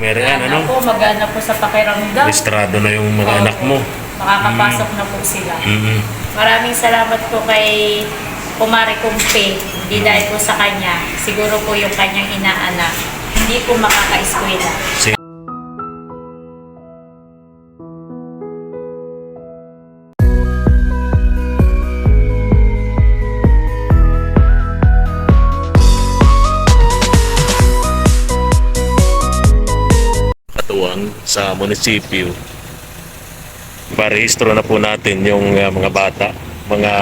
Mary Ann, ano? Ako, magana po sa pakiramdam. Registrado na yung mga Opo. anak mo. Makakapasok na po sila. Mm-mm. Maraming salamat po kay Kumari Kumpe. Hindi dahil po sa kanya. Siguro po yung kanyang inaanak. Hindi po makaka-eskwela. Si- munisipyo. Parehistro na po natin yung uh, mga bata, mga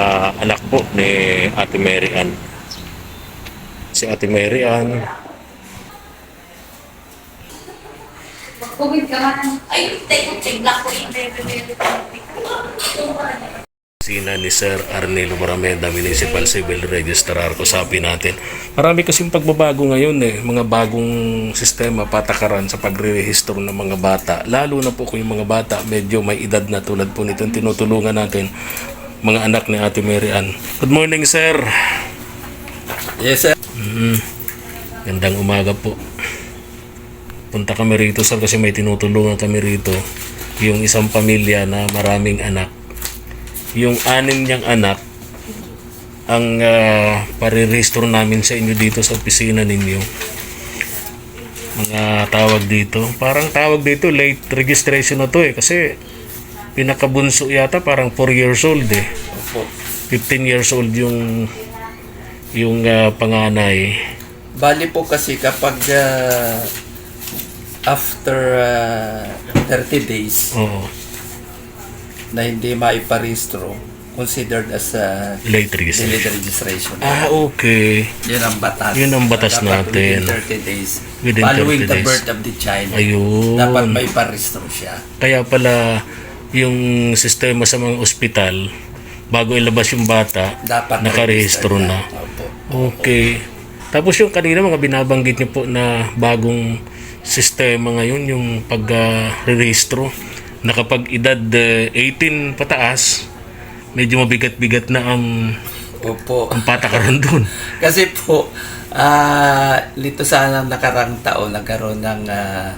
anak po ni Ate Mary Ann. Si Ate Mary Ann, Covid ka man. Ay, tayo, tigla ko yung Sina ni Sir Arnel Marameda, Municipal Civil Registrar, kusapin natin. Marami kasing pagbabago ngayon eh, mga bagong sistema, patakaran sa pagre-rehisto ng mga bata. Lalo na po kung yung mga bata medyo may edad na tulad po nito, tinutulungan natin mga anak ni Ate Mary Ann. Good morning, Sir. Yes, sir. Mm, gandang umaga po. Punta kami rito, sir, kasi may tinutulungan kami rito. Yung isang pamilya na maraming anak. Yung anim niyang anak, ang uh, parirehistro namin sa inyo dito sa opisina ninyo. Mga tawag dito. Parang tawag dito, late registration na to eh. Kasi pinakabunso yata parang 4 years old eh. Opo. 15 years old yung yung ah, panganay. Bali po kasi kapag ah, after ah, 30 days Oo. Na hindi maiparehistro, considered as a Late registration. delayed registration. Ah, okay. Yun ang batas. Yun ang batas Dapat natin. Within 30 days. Within following 30 the days. birth of the child. Ayun. Dapat may parehistro siya. Kaya pala yung sistema sa mga ospital, bago ilabas yung bata, Dapat nakarehistro registered na. Opo. Okay. Tapos yung kanina mga binabanggit niyo po na bagong sistema ngayon, yung pag-rehistro, na kapag edad eh, 18 pataas, medyo mabigat-bigat na ang, Opo. ang patakaran doon. Kasi po, ah dito sana nakarang taon nagkaroon ng ah,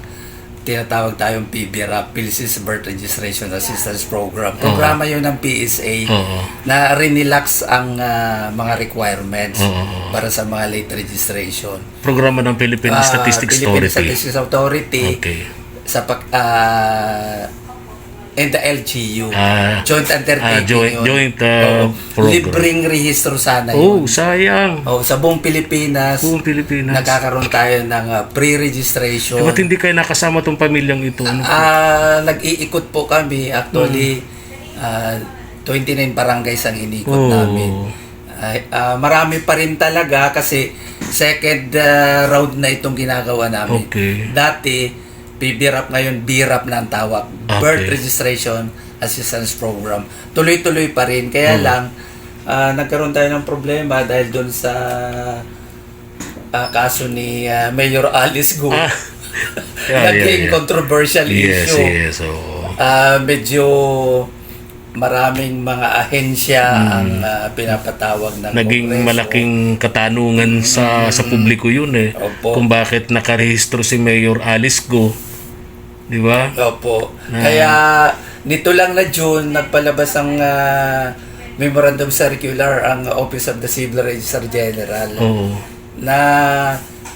tinatawag tayong PBRAP, Philippines Birth Registration Assistance Program. Programa yun ng PSA Oo. na rinilax ang ah, mga requirements Oo. para sa mga late registration. Programa ng Philippine Ah, Statistics Philippine Authority. Statistics Authority Okay. sa pag ah, and the LGU. Ah, joint undertaking ah, joint- yun. joint, ah, Oo. program. Libreng rehistro sana Oh, yun. sayang. Oh, sa buong Pilipinas, Buong Pilipinas. nagkakaroon tayo ng uh, pre-registration. Eh, ba't hindi kayo nakasama tong pamilyang ito? Ano? Ah, nag-iikot po kami. Actually, ah, 29 barangays ang inikot Oh. namin. Ay, ah, marami pa rin talaga kasi second ah, round na itong ginagawa namin. Okay. Dati, PBRAP ngayon, BRAP na ang tawag. Birth Okay. Registration Assistance Program. Tuloy-tuloy pa rin. Kaya Hmm. lang, ah, nagkaroon tayo ng problema dahil doon sa ah, kaso ni ah, Mayor Alice Go. Ah. Yeah, Naging yeah, yeah. controversial Yes, issue. yes. oo. Ah, medyo maraming mga ahensya ang ah, pinapatawag ng. Naging Kongreso. malaking katanungan sa sa publiko yun eh. Opo. Kung bakit nakarehistro si Mayor Alice Go. Di ba? Opo. Kaya nito lang na June, nagpalabas ang ah, Memorandum Circular ang Office of the Civil Registrar General Oo. na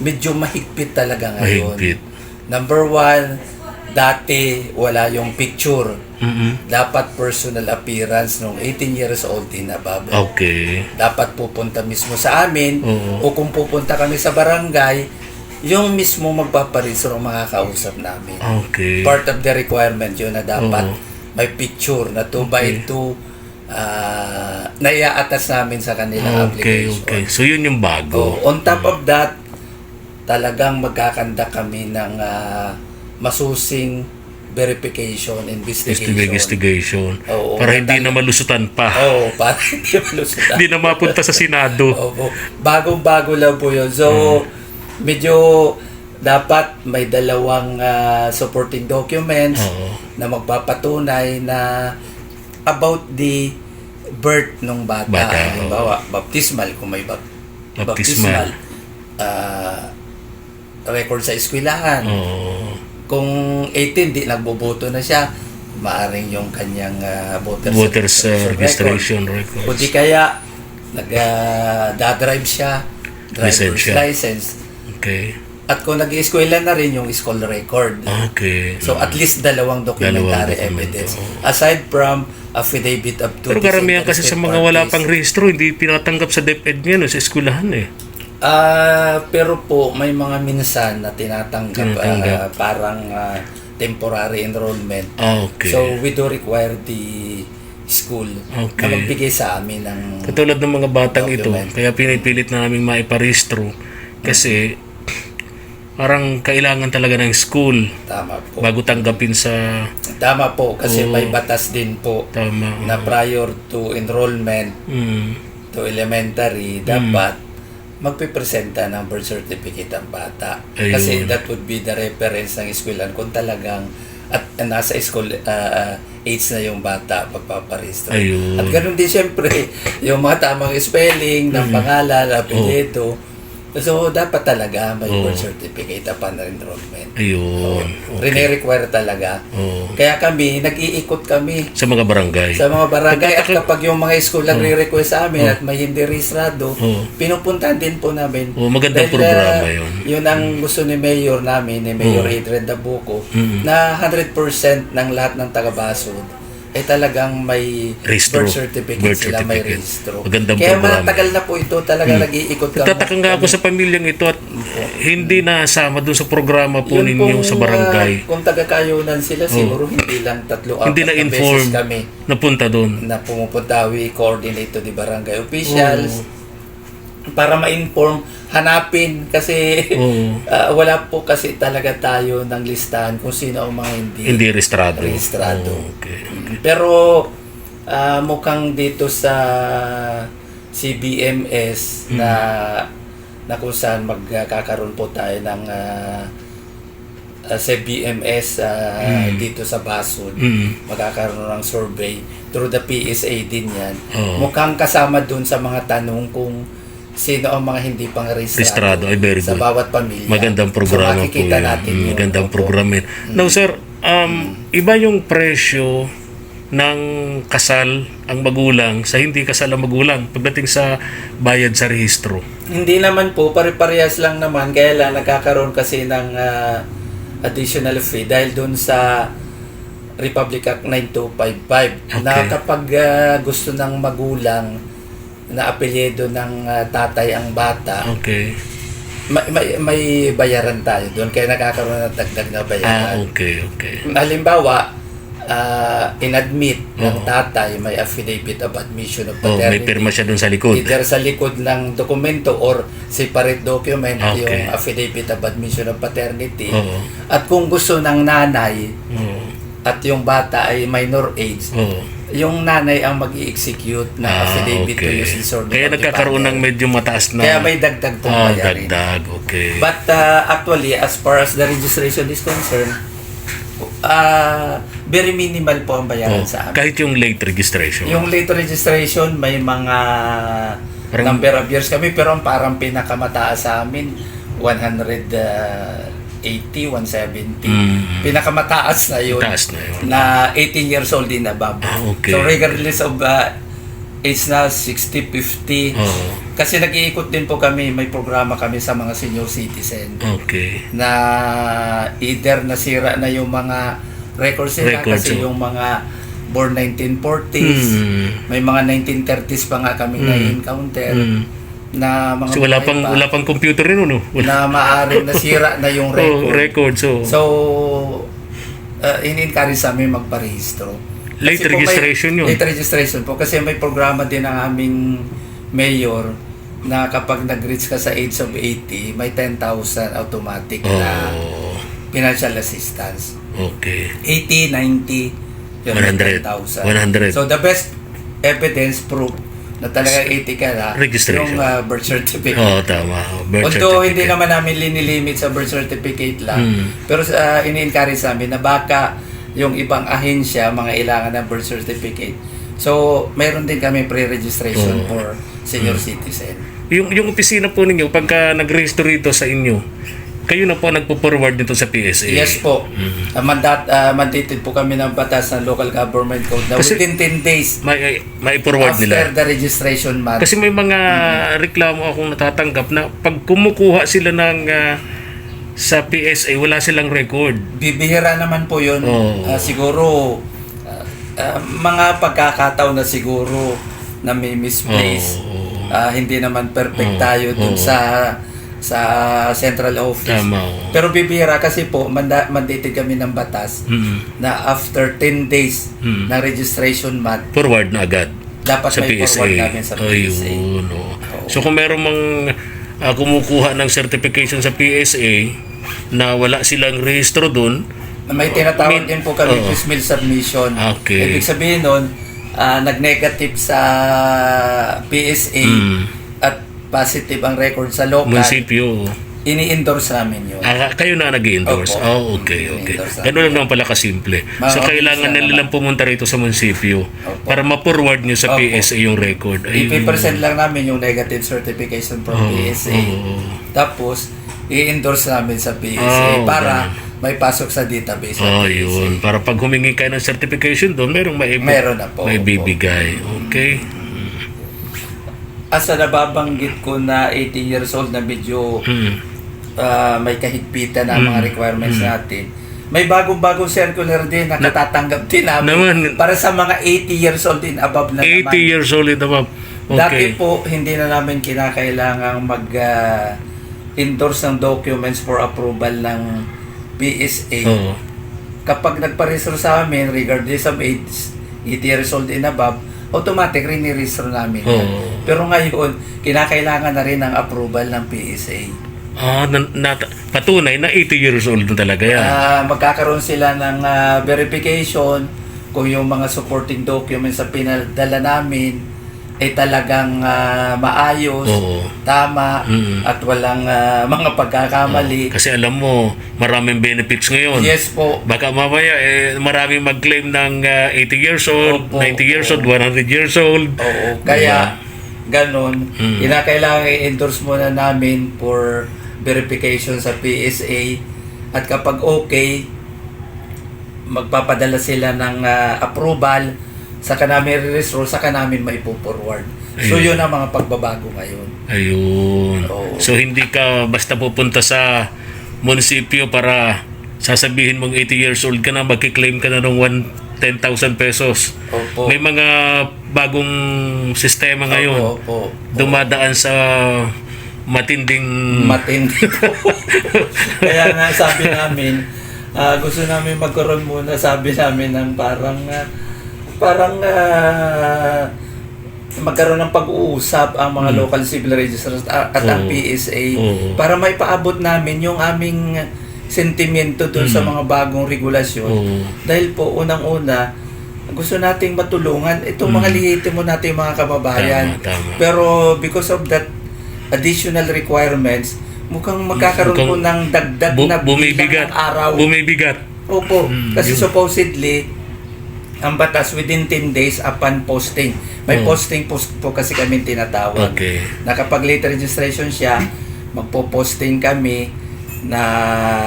medyo mahigpit talaga ngayon. Mahigpit. Number one, dati wala yung picture. Mm-mm. Dapat personal appearance nung 18 years old din above. Okay. Dapat pupunta mismo sa amin Oo. o kung pupunta kami sa barangay, yung mismo magpaparisro ang makakausap namin. Okay. Part of the requirement yun na dapat Oo. may picture na 2 by 2 uh, na iaatas namin sa kanilang Okay, application. okay. So yun yung bago. So, on top of that, talagang magkakanda kami ng ah, masusing verification, investigation. Investigation. Oo. Para hindi na malusutan pa. Oo, para hindi malusutan. Hindi na mapunta sa Senado. Opo. Bagong-bago lang po yun. So, medyo dapat may dalawang ah, supporting documents Oo. na magpapatunay na about the birth ng bata. Bata, Halimbawa, baptismal kung may bap- Baptismal. ah, record sa eskwelahan. Oo. kung 18 di nagboboto na siya, maaring yung kanyang uh, voter Voters uh, registration record. O records. di kaya nag-drive siya, driver's Lisensya. license. Okay. At kung nag-eskwela na rin yung school record. Okay. So at least dalawang documentary Dalawang evidence. Aside from affidavit of Pero duties karamihan kasi sa mga wala pang rehistro, hindi pinatanggap sa DepEd ngayon, sa eskwelahan eh. Ah, pero po may mga minsan na tinatanggap, Tinatanggap. ah, parang ah, temporary enrollment. Ah, okay. So we do require the school Okay. na magbigay sa amin ng Katulad ng mga batang ito, Document. kaya pinipilit namin maiparehistro kasi parang kailangan talaga ng school tama po. bago tanggapin sa Tama po kasi Oo. may batas din po tama. na prior to enrollment Mm. to elementary dapat magpipresenta ng birth certificate ang bata. Ayun. Kasi that would be the reference ng eskwelahan kung talagang at nasa school ah, ah, age na yung bata pagpaparehistro. Ayun. At ganoon din siyempre yung mga tamang spelling ng pangalan, apelyido. So dapat talaga may Oo. birth certificate upon enrollment. Ayun. Rine-require talaga. Oo. Kaya kami, nag-iikot kami Sa mga barangay. sa mga barangay at kapag yung mga school ang re-request sa amin at may hindi rehistrado, Oo. pinupuntahan din po namin. Oo, magandang Dahil, programa ah, yun. Yun ang gusto ni Mayor namin, ni Mayor Adrian Dabuco, Mm. na 100% ng lahat ng taga-Basod ay talagang may Rehistro. birth certificate Birth sila, may certificate. rehistro. Magandang Kaya programa. matagal na po ito talaga nag-iikot kami. Nagtataka nga ako sa pamilyang ito at hindi nasama doon sa programa po Yun ninyo pong, sa barangay. ah, kung taga-kayunan sila, siguro hindi lang tatlo, Hindi na beses kami Napunta doon. na pumupunta, we coordinate to the barangay officials para ma-inform, hanapin kasi Oo. ah, wala po kasi talaga tayo ng listahan kung sino ang mga hindi. Hindi rehistrado. Rehistrado. Oo, okay. Pero ah, mukhang dito sa CBMS Hmm. na na kung saan magkakaroon po tayo ng ah, ah, sa BMS ah, dito sa Basod Mm. magkakaroon ng survey through the PSA din yan. Oo. Mukhang kasama dun sa mga tanong kung sino ang mga hindi pang Rehistrado. Ay, very sa good. bawat pamilya. Magandang programa so, po yan. natin Mm. Magandang Opo. programa yan. Now sir, um, iba yung presyo ng kasal ang magulang sa hindi kasal ang magulang pagdating sa bayad sa rehistro. Hindi naman po, pare-parehas lang naman. Kaya lang nagkakaroon kasi ng ah, additional fee dahil dun sa Republic Act 9255 na Okay. kapag ah, gusto ng magulang na apelyido ng ah, tatay ang bata, Okay. may, may, may bayaran tayo doon. Kaya nagkakaroon ng dagdag na Ah, bayaran. okay, okay. Halimbawa, ah, inadmit ng Oo. tatay may affidavit of admission of Oh, may paternity. pirma siya doon sa likod. Either sa likod ng dokumento or separate document Okay. yung affidavit of admission of paternity. Oo. At kung gusto ng nanay Oo. at yung bata ay minor age, Oo. Yung nanay ang mag execute ng Ah, affidavit to okay. use in sort Kaya nagkakaroon ng medyo mataas na... Kaya may dagdag pong Ah, bayarin. dagdag. Okay. But uh, actually, as far as the registration is concerned, uh, very minimal po ang bayaran Oh, sa amin. kahit yung late registration. Yung late registration, may mga Parang- number of years kami, pero ang parang pinakamataas sa amin, 180, 170. Mm. Pinakamataas na yun. Taas na yun. Na 18 years old din above. Ah, okay. So regardless of uh, age na 60, 50. Oo. Kasi nag-iikot din po kami, may programa kami sa mga senior citizen Okay. na either nasira na yung mga records nila Records, kasi oh. yung mga born 1940s, Hmm. may mga 1930s pa nga kami na-encounter Mm. Na mga So wala pang pa, wala pang computer rin no. Wala. na maaaring nasira na yung Oh, record. record so. So, uh, in-encourage sa amin magparehistro. Late Kasi po may- registration yun. Late registration po. Kasi may programa din ang aming mayor na kapag nag-reach ka sa age of 80, may 10,000 automatic na Oh. financial assistance. Okay. 80, 90, yun, may 100. 10,000. 100. So, the best evidence proof na talaga 80 ka na, Registration. yung uh, birth certificate. Oh, tama. Birth Although hindi naman namin linilimit sa birth certificate lang, Mm. pero uh, ini-encourage namin na baka yung ibang ahensya mga ilangan ng birth certificate. So, mayroon din kami pre-registration Oo. for senior citizen. Yung yung opisina po ninyo pagka nag-register rito sa inyo, kayo na po nagpo-forward nito sa PSA. Yes po. Uh, mandat, uh, mandated po kami ng batas ng local government code na Kasi- within 10 days May, may forward after nila. the registration month. Kasi may mga reklamo akong natatanggap na pag kumukuha sila ng ah, sa PSA, wala silang record. Bibihira naman po yun. Oo. Ah, siguro, ah, ah, mga pagkakataon na siguro na may misplace. Oo. Ah, hindi naman perfect Oo. tayo dun Oo. sa sa central office. Tama. Pero bibihira kasi po, manda, mandated kami ng batas Mm. na after 10 days Mm. na registration month, Forward na agad dapat sa may PSA. forward namin sa PSA. Ayun, oo. So kung meron mang ah, kumukuha ng certification sa PSA na wala silang rehistro doon, May tinatawag din po kami Oo. piecemeal submission. Okay. Ibig sabihin nun, ah, nag-negative sa PSA Mm. Positive ang record sa local, munisipyo, ini-endorse namin yun. Ah, kayo na nag-endorse. Opo. Oh, okay, okay. Endorse Ganun lang naman pala kasimple. Mga So, kailangan na nilang pumunta rito sa munisipyo Opo. para ma-forward nyo sa Opo. PSA yung record. Ayun. I-present lang namin yung negative certification from Oo, PSA. oo. Tapos, i-endorse namin sa PSA Oo, para may pasok sa database. ng Oh, PSA. yun. Para pag humingi kayo ng certification doon, merong may, Meron na po. may bibigay. Okay? Asa nababanggit ko na 18 years old na medyo Hmm. ah, may kahigpitan na mga Mm. requirements natin. May bagong-bagong circular din na katatanggap din namin Naman. para sa mga 80 years old din above na 80 naman. years old and above. Dati Okay. po, hindi na namin kinakailangang mag ah, endorse ng documents for approval ng PSA. Oo. Kapag nagparehistro sa amin, regardless of age, 80 years old and above, automatic rinirehistro namin. yan. Oo. Pero ngayon, kinakailangan na rin ng approval ng PSA. Ah, na, na, patunay na 80 years old na talaga yan. Ah, magkakaroon sila ng ah, verification kung yung mga supporting documents na pinadala namin ay talagang ah, maayos, Oo. tama, Mm. at walang ah, mga pagkakamali. Kasi alam mo, maraming benefits ngayon. Yes po. Baka mamaya eh, maraming mag-claim ng ah, 80 years old, Opo, 90 years old, 100 years old. Oo. Kaya, ganon, Mm. kinakailangan i-endorse muna namin for verification sa PSA. At kapag okay, magpapadala sila ng ah, approval, saka namin re-restore, saka namin maipo-forward. So, Ayun. yun ang mga pagbabago ngayon. Ayun. Oo. So hindi ka basta pupunta sa munisipyo para sasabihin mong 80 years old ka na, magkiklaim ka na ng 1 10,000 pesos. Opo. May mga bagong sistema ngayon. Opo, opo. Dumadaan sa matinding Matindi po. Kaya nga sabi namin, ah, gusto namin magkaroon muna, sabi namin ng parang, ah, parang ah, magkaroon ng pag-uusap ang mga local civil registrars at, at ang Oo. PSA Oo. para may paabot namin yung aming sentimento dun sa mga bagong regulasyon. Oo. Dahil po, unang-una, gusto nating matulungan itong mga lihitimo nating mga kababayan. Tama, tama. Pero because of that additional requirements, mukhang magkakaroon Mukhang po ng dagdag Bu- na bumibigat. ng araw. Bumibigat. Opo, Mm, kasi yun. supposedly, ang batas within 10 days upon posting. May Oh. posting post po kasi kami tinatawag. Okay. Na kapag late registration siya, magpo-posting kami na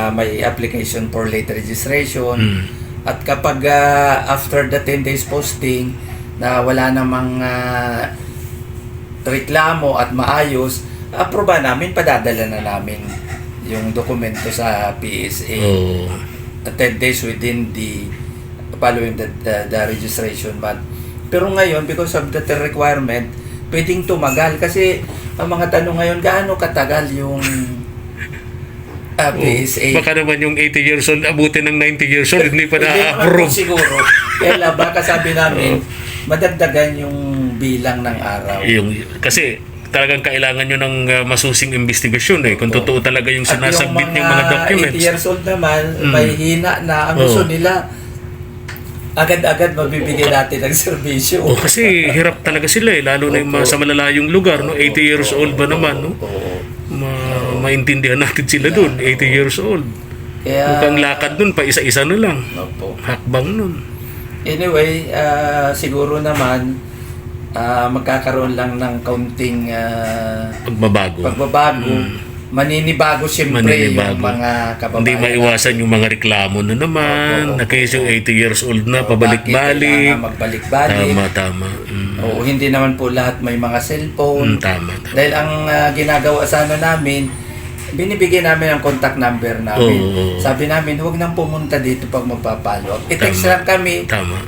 may application for late registration. Mm. At kapag ah, after the 10 days posting na wala namang ah, reklamo at maayos, aproba namin, padadala na namin yung dokumento sa PSA. Oo. Uh, 10 days within the following the, the, the registration month. Pero ngayon, because of the requirement, pwedeng tumagal. Kasi ang mga tanong ngayon, gaano katagal yung uh, PSA? Baka naman yung 80 years old abutin ng 90 years old, hindi pa na-approve. siguro. Kaya baka sabi namin, madagdagan yung bilang ng araw. Yung, kasi talagang kailangan nyo ng uh, masusing investigasyon eh. Kung totoo talaga yung At sinasubmit yung mga documents. 80 years old naman, Mm. may hina na ang gusto Oo. nila agad-agad mabibigyan natin ng serbisyo. Oh, kasi hirap talaga sila eh, lalo na yung mga sa malalayong lugar, no? 80 years old ba naman, no? Ma- maintindihan natin sila doon, 80 years old. Kaya, Mukhang lakad doon, pa isa-isa na lang. Opo. Hakbang nun. Anyway, ah, siguro naman, ah, magkakaroon lang ng kaunting ah, Pagbabago. pagbabago. Maninibago siyempre Maninibago. yung mga kababayan. Hindi maiwasan yung mga reklamo na naman. Opo, opo, na kayo yung 80 years old na, pabalik-balik. Magbalik-balik. Tama, tama. Mm. Oo, hindi naman po lahat may mga cellphone. Mm, tama, tama. Dahil ang ah, ginagawa sana namin, binibigyan namin ang contact number namin. Oo. Sabi namin, huwag nang pumunta dito pag magpa-follow up. I-text lang kami Tama.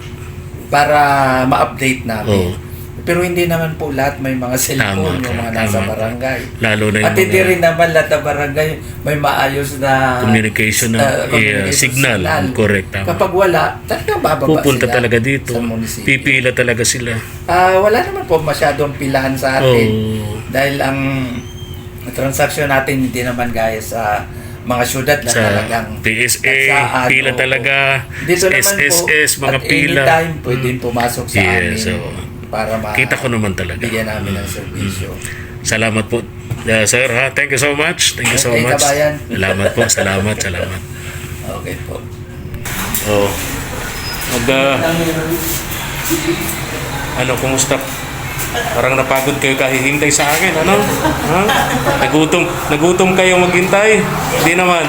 para ma-update namin. Oo. Pero hindi naman po lahat may mga cellphone, Tama yung mga nasa tama barangay. Lalo na yung At hindi rin naman lahat ng barangay may maayos na communication na ah, eh, communication signal. Correct, tama. Kapag wala, talagang bababa Pupunta sila talaga dito. sa. Pipila talaga sila. Ah, wala naman po masyadong pilahan sa atin. Oo. Dahil ang transaksyon natin hindi naman gaya sa mga syudad na Sa talagang PSA, tagsaan, pila talaga. Dito naman SSS, po, mga at pila. anytime pwedeng pumasok sa Yes, amin oo. Para ma Kita ko naman talaga. bigyan namin ng serbisyo. Salamat po. Yeah, sir, ha? Thank you so much. Thank you so Okay, much. kabayan. Salamat po. Salamat, salamat. Okay po. Oh. Mag, ah, ano, kumusta? Parang napagod kayo kahihintay sa akin, ano? Ha? Nagutom, nagutom kayo maghintay? Hindi naman.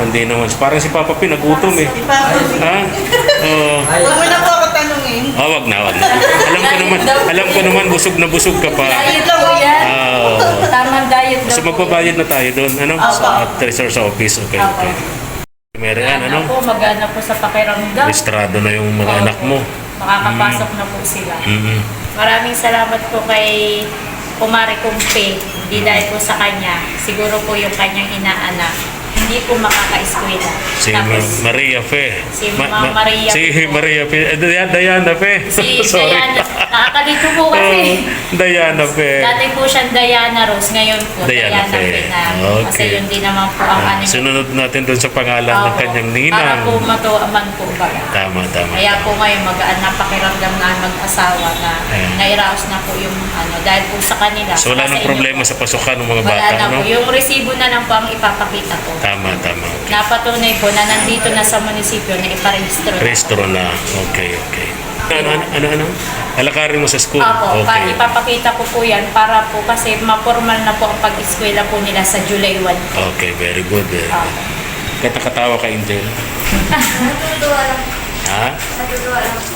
Hindi naman. Parang si Papa P, nagutom eh. Ha? Oo. Huwag mo na po ako tanungin. Ah, wag na, wag na. Alam ko naman, alam ko naman busog na busog ka pa. Diet po yan. Oo. Tamang diet daw So po. magbabayad na tayo doon, ano? Sa treasurer's office, okay, Opo. okay. Mary Ann, Ano ano? po, magana po sa pakiramdam. Registrado na yung mga Opo. anak mo. Makakapasok na po sila. Mm-mm. Maraming salamat po kay Kumari Kumpe. Hindi dahil po sa kanya. Siguro po yung kanyang inaanak. Hindi po makaka-eskwela. Si Ma- Maria Fe. Si Ma- Maria Si Fe po. Maria Fe. Eh, Diana, Diana Fe. Si Sorry. Diana. Nakakalito po kasi. Oh, Diana Fe. Dati po siyang Diana Rose. Ngayon po, Diana Diana, Fe. Fe na. Kasi Okay. yun din naman po ang Ah, ano. Sinunod natin doon sa pangalan ng Opo. kanyang Para ninang. po matuaman po ba. Tama, tama. Kaya po ngayon magaan na pakiramdam na mag-asawa na Ayan. nairaos na po yung ano dahil po sa kanila. So wala Sa nang inyo problema po. sa pasukan ng mga Wala bata, na no? po. Yung resibo na lang po ang ipapakita po. Tama, tama. Okay. Napatunay po na nandito na sa munisipyo na iparehistro. na. Restro na. Okay, okay. Ano, ano, ano, ano? Alakarin mo sa school? Opo, pa, Okay. ipapakita ko po yan para po kasi mapormal na po ang pag-eskwela po nila sa July 1 po. Okay, very good. Very good. Opo. Katakatawa ka, Angel. ha?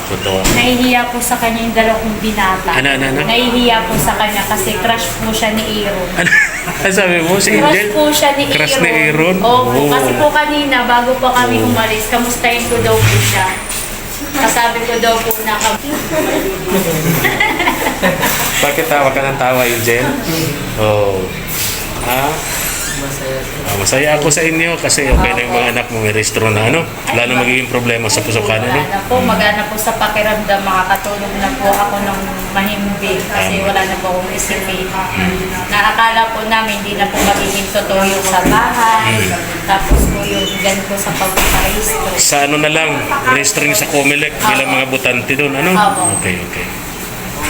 Totoo. Nahihiya po sa kanya yung dalawang binata. Ano, ano, ano? Nahihiya po sa kanya kasi crush po siya ni Aaron. Ano? Ano sabi mo? Si Crush Angel? po siya ni Crush Aaron. ni Aaron? Opo, Oh. kasi po kanina, bago po kami Oh. umalis, kamustahin ko daw po siya. Kasabi ko daw po na kami. Bakit tawa ka ng tawa, Angel? Oh. Ah, masaya ako sa inyo kasi okay na yung mga anak mo may restro na ano. Wala na magiging problema sa pusukan ano. Wala na po, magana po sa pakiramdam, makakatulog na po ako ng mahimbing kasi wala na po akong isipin. Nakakala po namin hindi na po magiging totoo yung sa bahay, tapos po yung gan po sa pagpaparehistro. Sa ano na lang, restro niyo sa Comelec bilang mga butante doon ano. Opo. Okay, okay.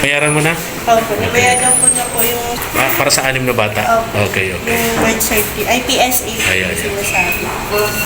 Bayaran mo na? Opo, nabayagan ko na po yung, Ah, para sa anim na bata? Okay, okay. yung birth certificate, ay PSA Ayan, ayan. sinasabi.